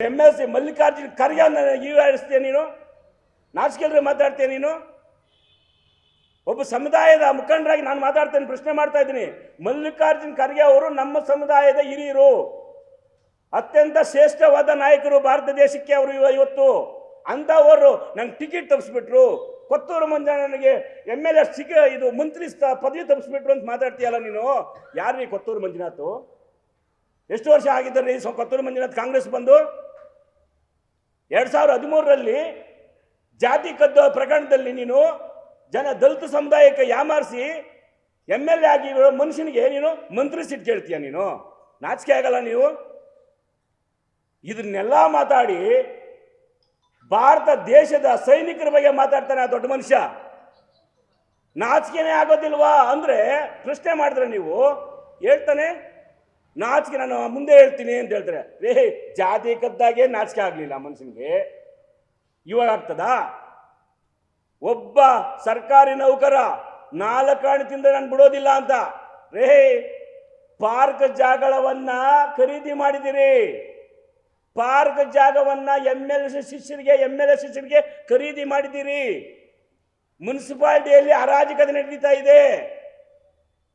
M L C Mallikarjun Kharge ಈಡಾಡಿಸ್ತೀಯ ನೀನು? ನಾಚಿಕೆಲ್ರಿ ಮಾತಾಡ್ತೀಯ ನೀನು? ಒಬ್ಬ ಸಮುದಾಯದ ಮುಖಂಡರಾಗಿ ನಾನು ಮಾತಾಡ್ತೇನೆ, ಪ್ರಶ್ನೆ ಮಾಡ್ತಾ ಇದ್ದೀನಿ. ಮಲ್ಲಿಕಾರ್ಜುನ್ ಖರ್ಗೆ ಅವರು ನಮ್ಮ ಸಮುದಾಯದ ಹಿರಿಯರು. ಅತ್ಯಂತ ಶ್ರೇಷ್ಠವಾದ ನಾಯಕರು ಭಾರತ ದೇಶಕ್ಕೆ ಅವರು ಇವ- ಇವತ್ತು. ಅಂಥವರು ನಂಗೆ ಟಿಕೆಟ್ ತಪ್ಪಿಸ್ಬಿಟ್ರು ಕೊತ್ತೂರು ಮಂಜಣ್ಣನಿಗೆ ಎಂ ಎಲ್ ಎ ಸಿಕ್ಕ ಇದು ಮಂತ್ರಿ ಪದವಿ ತಪ್ಪಿಸ್ಬಿಟ್ರು ಅಂತ ಮಾತಾಡ್ತೀಯಲ್ಲ ನೀನು? ಯಾರು ರೀ ಕೊತ್ತೂರು ಮಂಜುನಾಥ್? ಎಷ್ಟು ವರ್ಷ ಆಗಿದ್ದಾರೆ ಕೊತ್ತೂರು ಮಂಜುನಾಥ್ ಕಾಂಗ್ರೆಸ್ ಬಂದು? ಎರಡ್ ಸಾವಿರದ ಹದಿಮೂರರಲ್ಲಿ ಜಾತಿ ಕದ್ದ ಪ್ರಕರಣದಲ್ಲಿ ನೀನು ಜನ ದಲಿತ ಸಮುದಾಯಕ್ಕೆ ಯಾಮಾರಿಸಿ ಎಂ ಎಲ್ ಎ ಆಗಿರೋ ಮನುಷ್ಯನಿಗೆ ನೀನು ಮಂತ್ರಿ ಸಿಟ್ ಕೇಳ್ತೀಯ ನೀನು? ನಾಚಿಕೆ ಆಗಲ್ಲ ನೀವು? ಇದನ್ನೆಲ್ಲ ಮಾತಾಡಿ ಭಾರತ ದೇಶದ ಸೈನಿಕರ ಬಗ್ಗೆ ಮಾತಾಡ್ತಾನೆ ಆ ದೊಡ್ಡ ಮನುಷ್ಯ. ನಾಚಿಕೆನೇ ಆಗೋದಿಲ್ವಾ? ಅಂದ್ರೆ ಪ್ರಶ್ನೆ ಮಾಡಿದ್ರೆ ನೀವು ಹೇಳ್ತಾನೆ ನಾಚಿಕೆ ನಾನು ಮುಂದೆ ಹೇಳ್ತೀನಿ ಅಂತ ಹೇಳ್ತಾರೆ. ರೇ ಜಾತಿ ಕದ್ದಾಗೆ ನಾಚಿಕೆ ಆಗಲಿಲ್ಲ ಮನುಷ್ಯನಿಗೆ. ಇವಾಗ ಆಗ್ತದಾ? ಒಬ್ಬ ಸರ್ಕಾರಿ ನೌಕರ ನಾಲ್ಕಾಣಿ ತಿಂದ್ರೆ ನಾನು ಬಿಡೋದಿಲ್ಲ ಅಂತ. ರೇ ಪಾರ್ಕ್ ಜಾಗಳವನ್ನ ಖರೀದಿ ಮಾಡಿದಿರಿ. ಪಾರ್ಕ್ ಜಾಗವನ್ನ ಎಂ ಎಲ್ ಶಿಷ್ಯರಿಗೆ ಎಂ ಎಲ್ ಎ ಶಿಷ್ಯರಿಗೆ ಖರೀದಿ ಮಾಡಿದ್ದೀರಿ ಮುನ್ಸಿಪಾಲಿಟಿಯಲ್ಲಿ ಅರಾಜಕತೆ ನಡೀತಾ ಇದೆ.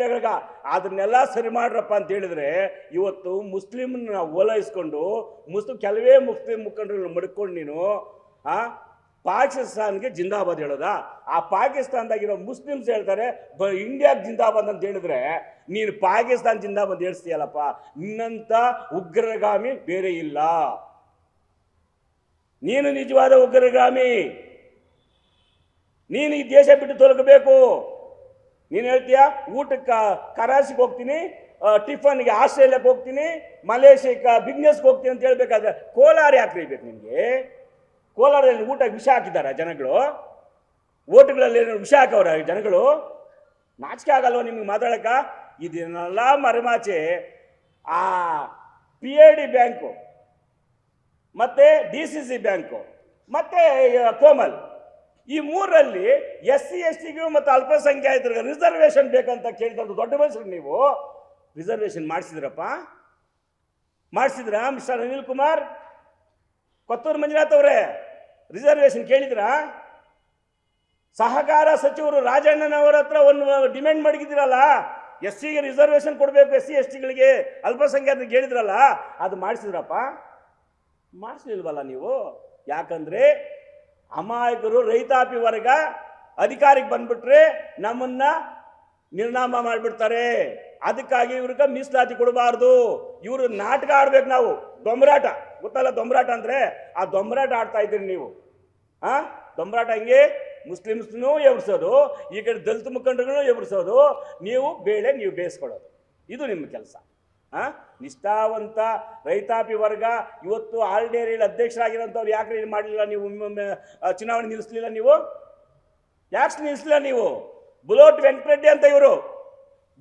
ಎಗಳಿಗ, ಅದನ್ನೆಲ್ಲ ಸರಿ ಮಾಡ್ರಪ್ಪ ಅಂತ ಹೇಳಿದ್ರೆ, ಇವತ್ತು ಮುಸ್ಲಿಮ್ನ ಓಲೈಸ್ಕೊಂಡು, ಮುಸ್ಲಿಂ ಕೆಲವೇ ಮುಸ್ಲಿಂ ಮುಖಂಡರನ್ನ ಮಡ್ಕೊಂಡು ನೀನು, ಆ, ಪಾಕಿಸ್ತಾನ್ಗೆ ಜಿಂದಾಬಾದ್ ಹೇಳೋದ? ಆ ಪಾಕಿಸ್ತಾನದಾಗಿರೋ ಮುಸ್ಲಿಮ್ಸ್ ಹೇಳ್ತಾರೆ, ಬ, ಇಂಡಿಯಾಗೆ ಜಿಂದಾಬಾದ್ ಅಂತ ಹೇಳಿದ್ರೆ, ನೀನು ಪಾಕಿಸ್ತಾನ್ ಜಿಂದಾಬಾದ್ ಹೇಳ್ತೀಯಲ್ಲಪ್ಪ ನಿನ್ನಂಥ ಉಗ್ರಗಾಮಿ ಬೇರೆ ಇಲ್ಲ. ನೀನು ನಿಜವಾದ ಉಗ್ರಗಾಮಿ. ನೀನು ಈ ದೇಶ ಬಿಟ್ಟು ತೊಲಗಬೇಕು. ನೀನು ಹೇಳ್ತೀಯ? ಊಟಕ್ಕೆ ಕರಾಸಿಗೆ ಹೋಗ್ತೀನಿ ಟಿಫನ್ಗೆ ಆಸ್ಟ್ರೇಲಿಯಾಕ್ಕೆ ಹೋಗ್ತೀನಿ, ಮಲೇಷ್ಯಾಕ್ಕೆ ಬಿಸ್ನೆಸ್ಗೆ ಹೋಗ್ತೀನಿ ಅಂತ ಹೇಳ್ಬೇಕಾದ್ರೆ ಕೋಲಾರ ಯಾಕೆ ಬೇಕು ನಿನಗೆ ಕೋಲಾರದಲ್ಲಿ ಊಟ ವಿಷ ಹಾಕಿದ್ದಾರೆ ಜನಗಳು? ಓಟುಗಳಲ್ಲಿ ವಿಷ ಹಾಕವ್ರ ಜನಗಳು? ನಾಚಿಕೆ ಆಗಲ್ವ ನಿಮ್ಗೆ ಮಾತಾಡಕ ಇದನ್ನೆಲ್ಲ ಮರೆಮಾಚೆ ಆ ಪಿ ಎ ಡಿ ಬ್ಯಾಂಕು, ಮತ್ತೆ ಡಿ ಸಿ ಸಿ ಬ್ಯಾಂಕು, ಮತ್ತೆ ಕೋಮಲ್. ಈ ಮೂರಲ್ಲಿ ಎಸ್ ಸಿ, ಎಸ್ ಟಿಗೂ ಮತ್ತು ಅಲ್ಪಸಂಖ್ಯಾತರಿಗೆ ರಿಸರ್ವೇಷನ್ ಬೇಕಂತ ಕೇಳಿದಂಥ ದೊಡ್ಡ ಮನುಷ್ಯರು ನೀವು? ರಿಸರ್ವೇಷನ್ ಮಾಡಿಸಿದ್ರಪ್ಪ? ಮಾಡಿಸಿದ್ರಾ ಮಿಸ್ಟರ್ ಅನಿಲ್ ಕುಮಾರ್? ಕೊತ್ತೂರು ಮಂಜುನಾಥ್ ಅವರೇ ರಿಸರ್ವೇಷನ್ ಕೇಳಿದ್ರಾ? ಸಹಕಾರ ಸಚಿವರು ರಾಜಣ್ಣನವರ ಹತ್ರ ಒಂದು ಡಿಮ್ಯಾಂಡ್ ಮಾಡಿದ್ದೀರಲ್ಲ ಎಸ್ ಸಿಗೆ ರಿಸರ್ವೇಷನ್ ಕೊಡಬೇಕು, ಎಸ್ ಸಿ, ಎಸ್ ಟಿಗಳಿಗೆ ಅಲ್ಪಸಂಖ್ಯಾತರಿಗೆ ಹೇಳಿದ್ರಲ್ಲ ಅದು ಮಾಡಿಸಿದ್ರಪ್ಪ? ಮಾಡಿಸ್ಲಿಲ್ವಲ್ಲ ನೀವು? ಯಾಕಂದ್ರೆ ಅಮಾಯಕರು, ರೈತಾಪಿ ವರ್ಗ ಅಧಿಕಾರಿಗೆ ಬಂದ್ಬಿಟ್ರೆ ನಮ್ಮನ್ನ ನಿರ್ನಾಮ ಮಾಡಿಬಿಡ್ತಾರೆ. ಅದಕ್ಕಾಗಿ ಇವ್ರಿಗೆ ಮೀಸಲಾತಿ ಕೊಡಬಾರ್ದು. ಇವರು ನಾಟಕ ಆಡ್ಬೇಕು ನಾವು. ದೊಂಬರಾಟ ಗೊತ್ತಲ್ಲ ದೊಂಬರಾಟ ಅಂದ್ರೆ? ಆ ದೊಂಬರಾಟ ಆಡ್ತಾ ಇದ್ದೀರಿ ನೀವು. ಆ? ದೊಂಬರಾಟ ಹಂಗೆ? ಮುಸ್ಲಿಮ್ಸ್ನೂ ಎಬ್ರಿಸೋದು, ಈ ಕಡೆ ದಲಿತ ಮುಖಂಡರುಗಳನ್ನು ಎಬ್ರಿಸೋದು. ನೀವು ಬೇಳೆ ನೀವು ಬೇಯಿಸ್ಕೊಳ್ಳೋದು. ಇದು ನಿಮ್ಮ ಕೆಲಸ. ಆ? ನಿಷ್ಠಾವಂತ ರೈತಾಪಿ ವರ್ಗ, ಇವತ್ತು ಆಲ್ ಡೇರಿಯಲ್ಲಿ ಅಧ್ಯಕ್ಷರಾಗಿರೋಂಥವ್ರು ಯಾಕೆ ಏನು ಮಾಡಲಿಲ್ಲ ನೀವು? ಚುನಾವಣೆ ನಿಲ್ಲಿಸಲಿಲ್ಲ ನೀವು? ಯಾಕೆ ನಿಲ್ಲಿಸಲಿಲ್ಲ ನೀವು? ಬುಲೋಟ್ ವೆಂಕಟರೆಡ್ಡಿ ಅಂತ ಇವರು.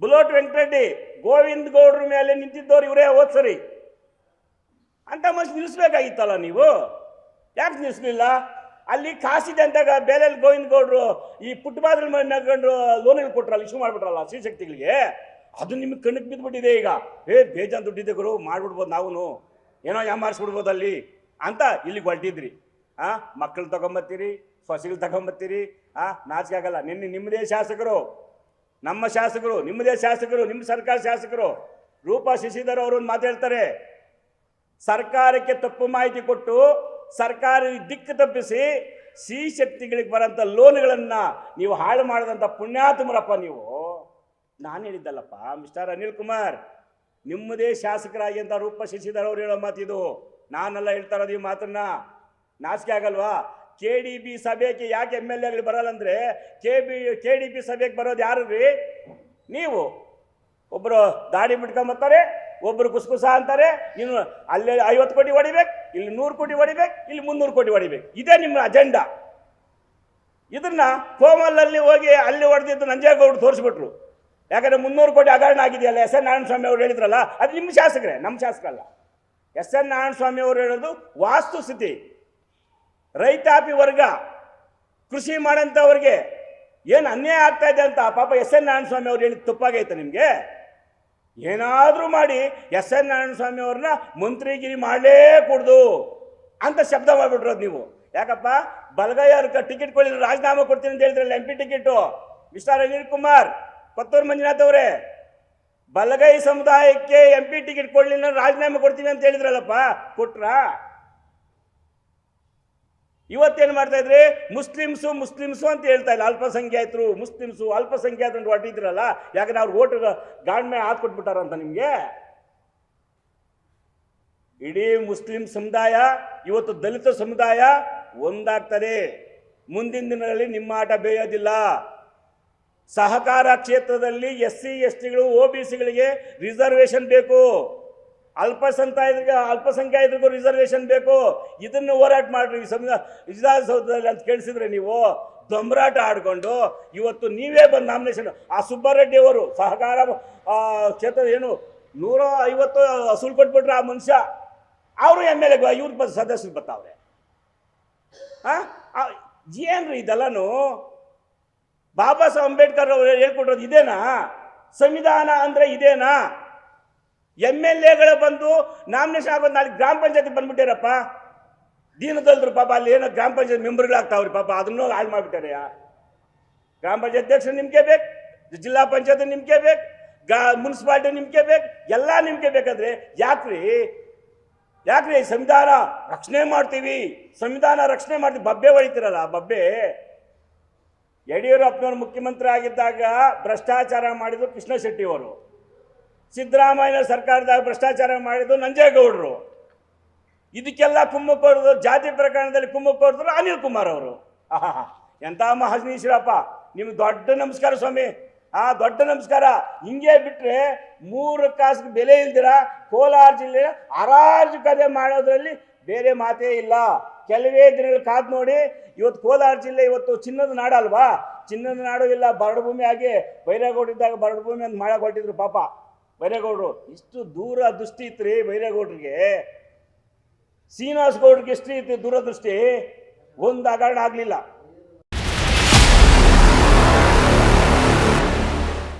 ಬುಲೋಟ್ ವೆಂಕಟರೆಡ್ಡಿ, ಗೋವಿಂದ ಗೌಡ್ರ ಮೇಲೆ ನಿಂತಿದ್ದವ್ರು ಇವರೇ ಸರಿ. ಅಂತ ಮನುಷ್ಯ ನಿಲ್ಲಿಸ್ಬೇಕಾಗಿತ್ತಲ್ಲ ನೀವು? ಯಾಕೆ ನಿಲ್ಲಿಸ್ಲಿಲ್ಲ? ಅಲ್ಲಿ ಕಾಸಿದೆ ಅಂತ ಬೇಲೆಯಲ್ಲಿ ಗೋವಿಂದ ಗೌಡ್ರು ಈ ಪುಟ್ಟಬಾದ್ರ ನಗೊಂಡ್ರು ಲೋನಲ್ಲಿ ಕೊಟ್ರಲ್ಲ, ಇಶ್ಯೂ ಮಾಡ್ಬಿಟ್ರಲ್ಲ ಶ್ರೀಶಕ್ತಿಗಳಿಗೆ ಅದು ನಿಮ್ಗೆ ಕಣ್ಣಿಗೆ ಬಿದ್ದುಬಿಟ್ಟಿದೆ ಈಗ. ಏ, ಬೇಜಾನ್ ದುಡ್ಡಿದೆ ಗುರು, ಮಾಡಿಬಿಡ್ಬೋದು ನಾವು ಏನೋ ಯಾಮಾರಿಸ್ಬಿಡ್ಬೋದು ಅಲ್ಲಿ ಅಂತ ಇಲ್ಲಿಗೆ ಹೊರಟಿದ್ರಿ. ಆ ಮಕ್ಕಳು ತಗೊಂಬತ್ತೀರಿ ಸೊಸೆಗಳು ತಗೊಂಬತ್ತೀರಿ, ಆ, ನಾಚಿಕೆ ಆಗಲ್ಲ. ನಿನ್ನೆ ನಿಮ್ಮದೇ ಶಾಸಕರು, ನಮ್ಮ ಶಾಸಕರು ನಿಮ್ಮದೇ ಶಾಸಕರು ನಿಮ್ಮ ಸರ್ಕಾರ ಶಾಸಕರು, ರೂಪಾ ಶಶಿಧರ್ ಅವರು ಒಂದು ಮಾತು ಹೇಳ್ತಾರೆ. ಸರ್ಕಾರಕ್ಕೆ ತಪ್ಪು ಮಾಹಿತಿ ಕೊಟ್ಟು ಸರ್ಕಾರ ದಿಕ್ಕು ತಪ್ಪಿಸಿ ಸಿ ಶಕ್ತಿಗಳಿಗೆ ಬರೋಂಥ ಲೋನ್ಗಳನ್ನು ನೀವು ಹಾಳು ಮಾಡಿದಂಥ ಪುಣ್ಯಾತ್ಮರಪ್ಪ ನೀವು. ನಾನು ಹೇಳಿದ್ದಲ್ಲಪ್ಪ ಮಿಸ್ಟರ್ ಅನಿಲ್ ಕುಮಾರ್, ನಿಮ್ಮದೇ ಶಾಸಕರಾಗಿ ಅಂತ ರೂಪ ಶಶಿಧರ್ ಅವ್ರು ಹೇಳೋ ಮಾತಿದು ನಾನೆಲ್ಲ ಹೇಳ್ತಾ ಇರೋದು ಈ ಮಾತನ್ನ. ನಾಚಿಕೆ ಆಗಲ್ವಾ? ಕೆ ಡಿ ಬಿ ಸಭೆಗೆ ಯಾಕೆ ಎಂ ಎಲ್ ಎಗಳು ಬರಲ್ಲ ಅಂದರೆ K B K D B ಸಭೆಗೆ ಬರೋದು ಯಾರು ರೀ? ನೀವು. ಒಬ್ಬರು ದಾಡಿ ಬಿಟ್ಕೊಂಬರ್ತಾರೆ ಒಬ್ಬರು ಕುಸ್ಕುಸ ಅಂತಾರೆ, ಇನ್ನು ಅಲ್ಲೇ ಐವತ್ತು ಕೋಟಿ ಹೊಡಿಬೇಕು, ಇಲ್ಲಿ ನೂರು ಕೋಟಿ ಹೊಡಿಬೇಕು, ಇಲ್ಲಿ ಮುನ್ನೂರು ಕೋಟಿ ಹೊಡಿಬೇಕು. ಇದೇ ನಿಮ್ಮ ಅಜೆಂಡಾ ಇದನ್ನ ಕೋಮಲಲ್ಲಿ ಹೋಗಿ ಅಲ್ಲಿ ಹೊಡೆದಿದ್ದು ನಂಜೇಗೌಡರು ತೋರಿಸ್ಬಿಟ್ರು. ಯಾಕಂದ್ರೆ ಮುನ್ನೂರು ಕೋಟಿ ಹಗರಣ ಆಗಿದೆಯಲ್ಲ ಎಸ್ ಎನ್ ನಾರಾಯಣ ಸ್ವಾಮಿ ಅವರು ಹೇಳಿದ್ರಲ್ಲ, ಅದು ನಿಮ್ಮ ಶಾಸಕರೇ, ನಮ್ಮ ಶಾಸಕರಲ್ಲ. ಎಸ್ ಎನ್ ನಾರಾಯಣ ಸ್ವಾಮಿ ಅವರು ಹೇಳೋದು ವಾಸ್ತು ಸ್ಥಿತಿ ರೈತಾಪಿ ವರ್ಗ ಕೃಷಿ ಮಾಡೋಂಥವ್ರಿಗೆ ಏನು ಅನ್ಯಾಯ ಆಗ್ತಾ ಇದೆ ಅಂತ ಪಾಪ ಎಸ್ ಎನ್ ನಾರಾಯಣ ಸ್ವಾಮಿ ಅವ್ರು ಹೇಳಿದ ತಪ್ಪಾಗೈತೆ ನಿಮಗೆ? ಏನಾದರೂ ಮಾಡಿ ಎಸ್ ಎನ್ ನಾರಾಯಣ ಸ್ವಾಮಿ ಅವ್ರನ್ನ ಮಂತ್ರಿಗಿರಿ ಮಾಡಲೇ ಕೂಡ್ದು ಅಂತ ಶಬ್ದ ಮಾಡಿಬಿಟ್ರೋದು ನೀವು. ಯಾಕಪ್ಪ? ಬಲಗೈ ಅವ್ರ ಟಿಕೆಟ್ ಕೊಡಿದ್ರು ರಾಜೀನಾಮೆ ಕೊಡ್ತೀನಿ ಅಂತ ಹೇಳಿದ್ರಲ್ಲ M P ticket mister Anil Kumar. Kothur Manjunath ಅವರೇ, ಬಲಗೈ ಸಮುದಾಯಕ್ಕೆ ಎಂ ಪಿ ಟಿಕೆಟ್ ಕೊಡ್ಲಿಲ್ಲ ರಾಜೀನಾಮೆ ಕೊಡ್ತೀವಿ ಅಂತ ಹೇಳಿದ್ರಲ್ಲಪ್ಪ, ಕೊಟ್ರ? ಇವತ್ತೇನು ಮಾಡ್ತಾ ಇದ್ರಿ? ಮುಸ್ಲಿಮ್ಸು ಮುಸ್ಲಿಮ್ಸು ಅಂತ ಹೇಳ್ತಾ ಇಲ್ಲ, ಅಲ್ಪಸಂಖ್ಯಾತರು ಮುಸ್ಲಿಮ್ಸು ಅಲ್ಪಸಂಖ್ಯಾತ ಹೊಟ್ಟಿದ್ರಲ್ಲ ಯಾಕಂದ್ರೆ ಅವ್ರು ಓಟ್ ಗಾಣ್ಮೆ ಹಾಕ್ಕೊಟ್ಬಿಟ್ಟಾರಂತ ನಿಮಗೆ? ಇಡೀ ಮುಸ್ಲಿಂ ಸಮುದಾಯ, ಇವತ್ತು ದಲಿತ ಸಮುದಾಯ ಒಂದಾಗ್ತದೆ. ಮುಂದಿನ ದಿನಗಳಲ್ಲಿ ನಿಮ್ಮ ಆಟ ಬೇಯೋದಿಲ್ಲ. ಸಹಕಾರ ಕ್ಷೇತ್ರದಲ್ಲಿ ಎಸ್ ಸಿ ಎಸ್ ಟಿಗಳು ಒ ಬಿ ಸಿಗಳಿಗೆ ರಿಸರ್ವೇಷನ್ ಬೇಕು. ಅಲ್ಪಸಂಖ್ಯಾತರಿಗೆ, ಅಲ್ಪಸಂಖ್ಯಾತರಿಗೂ ರಿಸರ್ವೇಷನ್ ಬೇಕು. ಇದನ್ನು ಹೋರಾಟ ಮಾಡ್ರಿ ಸಂವಿಧಾನ, ವಿಧಾನಸೌಧದಲ್ಲಿ ಅಂತ ಕೇಳಿಸಿದ್ರೆ ನೀವು ದೊಂಬರಾಟ ಆಡ್ಕೊಂಡು ಇವತ್ತು ನೀವೇ ಬಂದು ನಾಮಿನೇಷನ್ ಆ ಸುಬ್ಬಾರೆಡ್ಡಿ ಅವರು ಸಹಕಾರ ಕ್ಷೇತ್ರ ಏನು, ನೂರ ಐವತ್ತು ಅಸೂಲು ಕೊಟ್ಬಿಟ್ರೆ ಆ ಮನುಷ್ಯ. ಅವರು ಎಂ ಎಲ್ ಎ ಸದಸ್ಯರು ಬರ್ತಾವ್ರೆ. ಆ, ಏನ್ರಿ ಇದೆಲ್ಲನು? ಬಾಬಾ ಸಾಹೇಬ್ ಅಂಬೇಡ್ಕರ್ ಅವರು ಹೇಳ್ಕೊಟ್ರೋದು ಇದೇನಾ? ಸಂವಿಧಾನ ಅಂದ್ರೆ ಇದೇನಾ? ಎಂ ಎಲ್ ಎಗಳು ಬಂದು ನಾಮಿನೇಷನ್ ಆಗೋದು ನಾಳೆ ಗ್ರಾಮ ಪಂಚಾಯತಿ ಬಂದ್ಬಿಟ್ಟಾರಪ್ಪ. ದೀನದಲ್ದ್ರು ಪಾಪ ಅಲ್ಲಿ ಏನೋ ಗ್ರಾಮ ಪಂಚಾಯತ್ ಮೆಂಬರ್ಗಳಾಗ್ತಾವ್ರಿ ಪಾಪ, ಅದನ್ನೂ ಹಾಳು ಮಾಡ್ಬಿಟ್ಟಾರೆ ಗ್ರಾಮ ಪಂಚಾಯತ್ ಅಧ್ಯಕ್ಷ ನಿಮ್ಗೆ ಬೇಕು, ಜಿಲ್ಲಾ ಪಂಚಾಯತ್ ನಿಮ್ಗೆ ಬೇಕು, ಗಾ ಮುನ್ಸಿಪಾಲ್ಟಿ ನಿಮ್ಗೆ ಬೇಕು, ಎಲ್ಲ ನಿಮ್ಗೆ ಬೇಕಾದ್ರೆ ಯಾಕ್ರಿ? ಯಾಕ್ರಿ ಸಂವಿಧಾನ ರಕ್ಷಣೆ ಮಾಡ್ತೀವಿ? ಸಂವಿಧಾನ ರಕ್ಷಣೆ ಮಾಡ್ತೀವಿ, ಬಬ್ಬೆ ಹೊಡಿತೀರಲ್ಲ ಬಬ್ಬೆ? ಯಡಿಯೂರಪ್ಪನವರು ಮುಖ್ಯಮಂತ್ರಿ ಆಗಿದ್ದಾಗ ಭ್ರಷ್ಟಾಚಾರ ಮಾಡಿದ್ದು ಕೃಷ್ಣ ಶೆಟ್ಟಿಯವರು ಸಿದ್ದರಾಮಯ್ಯ ಸರ್ಕಾರದಾಗ ಭ್ರಷ್ಟಾಚಾರ ಮಾಡಿದ್ದು ನಂಜೇಗೌಡರು. ಇದಕ್ಕೆಲ್ಲ ಕುಮ್ಮಕ್ಕೋರ್ದು ಜಾತಿ ಪ್ರಕರಣದಲ್ಲಿ ಕುಮ್ಮಕ್ಕೋರ್ದ್ರು ಅನಿಲ್ ಕುಮಾರ್ ಅವರು. ಆಹಾ ಎಂಥ ಮಹಾಜನೀಶ್ವರಪ್ಪ ನಿಮ್ಗೆ ದೊಡ್ಡ ನಮಸ್ಕಾರ ಸ್ವಾಮಿ. ಆ ದೊಡ್ಡ ನಮಸ್ಕಾರ ಹಿಂಗೆ ಬಿಟ್ರೆ ಮೂರು ಕಾಸಿಗೆ ಬೆಲೆ ಇಲ್ದಿರ? ಕೋಲಾರ ಜಿಲ್ಲೆ ಅರಾಜಕತೆ ಮಾಡೋದ್ರಲ್ಲಿ ಬೇರೆ ಮಾತೇ ಇಲ್ಲ. ಕೆಲವೇ ದಿನಗಳು ಕಾದ್ ನೋಡಿ, ಇವತ್ತು ಕೋಲಾರ ಜಿಲ್ಲೆ ಇವತ್ತು ಚಿನ್ನದ ನಾಡ ಅಲ್ವಾ? ಚಿನ್ನದ ನಾಡು ಇಲ್ಲ ಬರಡು ಭೂಮಿ ಆಗಿ ಬೈರೇಗೌಡ ಇದ್ದಾಗ ಬರಡು ಭೂಮಿ ಅಂತ ಮಾಡಕ್ಕೆ ಹೊಟ್ಟಿದ್ರು ಪಾಪ. ಬೈರೇಗೌಡರು, ಇಷ್ಟು ದೂರ ದೃಷ್ಟಿ ಇತ್ರಿ ಬೈರೇಗೌಡರಿಗೆ. ಶ್ರೀನಿವಾಸ ಗೌಡ್ರಿಗೆ ಎಷ್ಟು ಇತ್ತು ದೂರದೃಷ್ಟಿ? ಒಂದು ಹಗರಣ ಆಗಲಿಲ್ಲ.